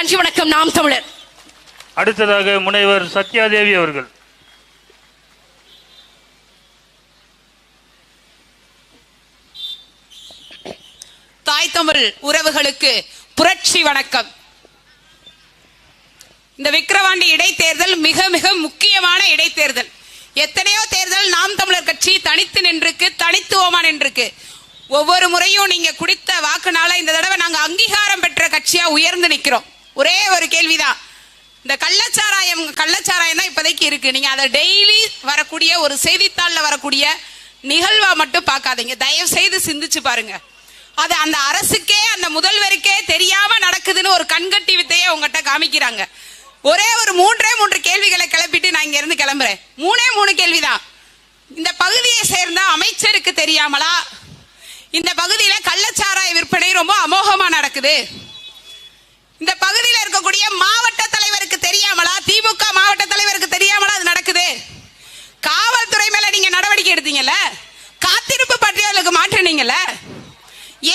நன்றி வணக்கம். நாம் தமிழர். அடுத்ததாக முனைவர் சத்யாதேவி அவர்கள். தாய் தமிழ் உறவுகளுக்கு புரட்சி வணக்கம். இந்த விக்கிரவாண்டி இடைத்தேர்தல் மிக மிக முக்கியமான இடைத்தேர்தல். எத்தனையோ தேர்தல் நாம் தமிழர் கட்சி தனித்து நின்றுக்கு தனித்துவமா நின்றுக்கு ஒவ்வொரு முறையும் நீங்க குடித்த வாக்குனால இந்த தடவை நாங்க அங்கீகாரம் பெற்ற கட்சியா உயர்ந்து நிக்கிறோம். ஒரே ஒரு கேள்விதான். இந்த கள்ளச்சாராயம் கள்ளச்சாராயம் தான் இப்போதைக்கு இருக்கு. நீங்க அதை டெய்லி வரக்கூடிய ஒரு செய்தித்தாளில் வரக்கூடிய நிகழ்வா மட்டும் பார்க்காதீங்க. தயவு செய்து சிந்திச்சு பாருங்க. அது அந்த அரசுக்கே அந்த முதல்வருக்கே தெரியாம நடக்குதுன்னு ஒரு கண்கட்டி வித்தையை உங்ககிட்ட காமிக்கிறாங்க. ஒரே ஒரு மூன்றே மூன்று கேள்விகளை கிளப்பிட்டு நான் இங்க இருந்து கிளம்புறேன். மூணே மூணு கேள்விதான். இந்த பகுதியை சேர்ந்த அமைச்சருக்கு தெரியாமலா? இந்த பகுதியில கள்ளச்சாராய விற்பனை ரொம்ப அமோகமா நடக்குது. இந்த பகுதியில் இருக்கக்கூடிய மாவட்ட தலைவருக்கு தெரியாமலா திமுக மாவட்ட தலைவருக்கு தெரியாமலா அது நடக்குது? காவல்துறை மேல நீங்க நடவடிக்கை எடுத்தீங்கல்ல? காத்திருப்பு பட்டியலுக்கு மாற்றினீங்கல்ல?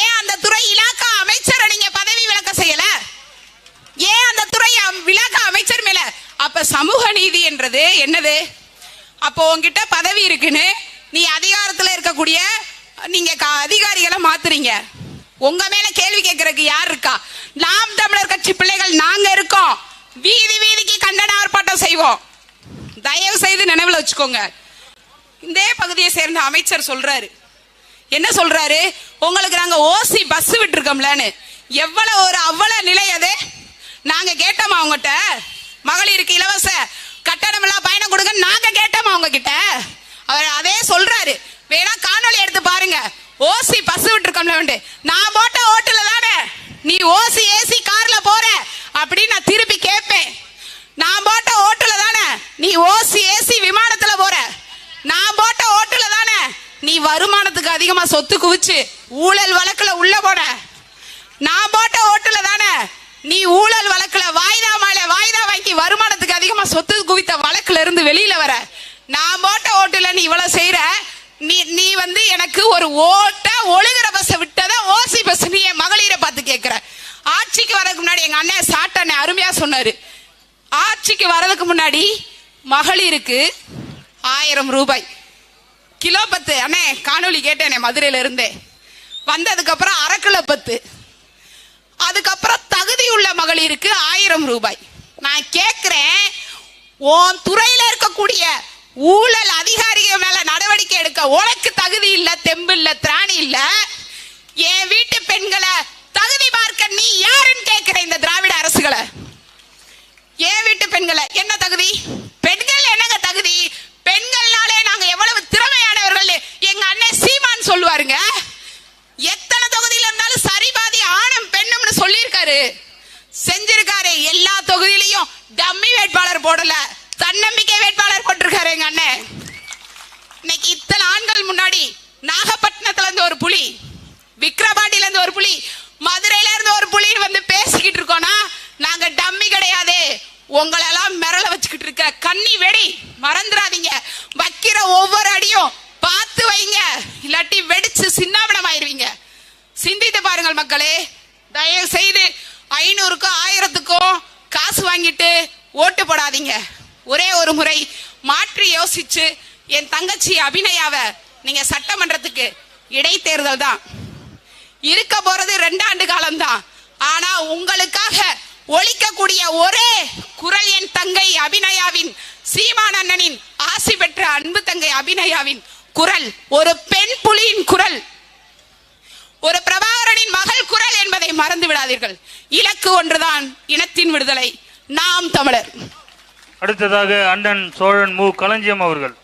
ஏன் அந்த துறை இலாக்கா அமைச்சரை நீங்க பதவி விளக்க செய்யல? ஏன் அந்த துறை விளக்க அமைச்சர் மேல? அப்ப சமூக நீதி என்றது என்னது? அப்போ உங்ககிட்ட பதவி இருக்குன்னு நீ அதிகாரத்துல இருக்கக்கூடிய நீங்க அதிகாரிகளை மாத்துறீங்க. உங்க மேல கேள்வி கேட்கறதுக்கு யார் இருக்கா? நாம் தமிழர் கட்சி பிள்ளைகள் நாங்க இருக்கோம். வீதி வீதிக்கு கண்டன ஆர்ப்பாட்டம் செய்வோம். தயவு செய்து நினைவில் வச்சுக்கோங்க. இந்த பகுதியை சேர்ந்த அமைச்சர் சொல்றாரு. என்ன சொல்றாரு? உங்களுக்கு நாங்க ஓசி பஸ் விட்டுருக்கோம்லன்னு. எவ்வளவு ஒரு அவ்வளவு நிலை அது? நாங்க கேட்டோமா அவங்ககிட்ட மகளிருக்கு இலவச கட்டணமில்லா பயணம் கொடுங்க நாங்க கேட்டோமா அவங்க கிட்ட அவர் அதே சொல்றாரு. வேணா காணொளி எடுத்து பாருங்க. ஓசி பஸ் விட்டுருக்கோம்ல நான் போட்ட ஓட்டுல தானே. நீ ஓ அப்படின்னு நான் திருப்பி கேட்பேன். நான் போட்ட ஓட்டுல தானே நீ ஓசி ஏசி விமானத்துல போற? நான் போட்ட ஓட்டுல தானே நீ வருமானத்துக்கு அதிகமா சொத்து குவிச்சு ஊழல் வழக்குல உள்ள போன நான் போட்ட ஓட்டுல தானே நீ ஊழல் வழக்குல வாய்தா மேல வாய்தா வாங்கி வருமானத்துக்கு அதிகமா சொத்து குவித்த வழக்குல இருந்து வெளியில வர? நான் போட்ட ஓட்டுல நீ இவ்வளவு செய்யற நீ நீ வந்து எனக்கு ஒரு ஓட்ட ஒழுகுற பஸ் விட்டதான் ஓசி பஸ் நீ என் மகளிரை பார்த்து கேட்கிற ஆட்சிக்கு வரதுக்கு முன்னாடி எங்க அண்ணன் சாட்டனை அருமையா சொன்னாரு. ஆட்சிக்கு வரதுக்கு முன்னாடி மகளிருக்கு ஆயிரம் ரூபாய். கிலோ பத்து. அண்ணே காணொளி கேட்டேனே மதுரையில இருந்தே. வந்ததுக்கு அப்புறம் பத்து. அதுக்கப்புறம் தகுதி உள்ள மகளிருக்கு ஆயிரம் ரூபாய். நான் கேக்குறேன் உன் துறையில இருக்கக்கூடிய ஊழல் அதிகாரிகள் மேல நடவடிக்கை எடுக்க உனக்கு தகுதி இல்ல தெம்பு இல்ல திராணி இல்லை செஞ்சிருக்காரு. செஞ்சிருக்காரு எல்லா தொகுதியிலையும் டம்மி வேட்பாளர் போடல. தன்னம்பிக்கை வேட்பாளர் போட்டிருக்காரு எங்க அண்ணன். இன்னைக்கு இத்தனை ஆண்கள் முன்னாடி நாகப்பட்டினத்துல இருந்து ஒரு புலி விக்ரபாண்டியில இருந்து ஒரு புலி மதுரையில இருந்து ஒரு புலி வந்து பேசிக்கிட்டு இருக்கோம்னா நாங்க டம்மி கிடையாது. உங்களெல்லாம் மிரள வச்சுக்கிட்டு இருக்க கண்ணி வெடி மறந்துடாதீங்க. வைக்கிற ஒவ்வொரு அடியும் பார்த்து வைங்க. இல்லாட்டி வெடிச்சு சின்னாபனம் ஆயிருவீங்க சிந்தித்து பாருங்கள் மக்களே தயவு செய்து ஐநூறுக்கும் ஆயிரத்துக்கும் காசு வாங்கிட்டு ஓட்டு போடாதீங்க. ஒரே ஒரு முறை மாற்றி யோசிச்சு என் தங்கச்சி அபிநயாவை நீங்க சட்டமன்றத்துக்கு இடைத்தேர்தல் தான். இருக்க போறது ரெண்டாண்டு காலம்தான். ஆனா உங்களுக்காக ஒழிக்கக்கூடிய ஒரே குரல் என் தங்கை அபிநயாவின் சீமான் அண்ணனின் ஆசி பெற்ற அன்பு தங்கை அபிநயாவின் குரல் ஒரு பெண் புலியின் குரல். விடாதீர்கள். இலக்கு ஒன்றுதான் இனத்தின் விடுதலை. நாம் தமிழர். அடுத்ததாக அண்ணன் சோழன் மு. களஞ்சியம் அவர்கள்.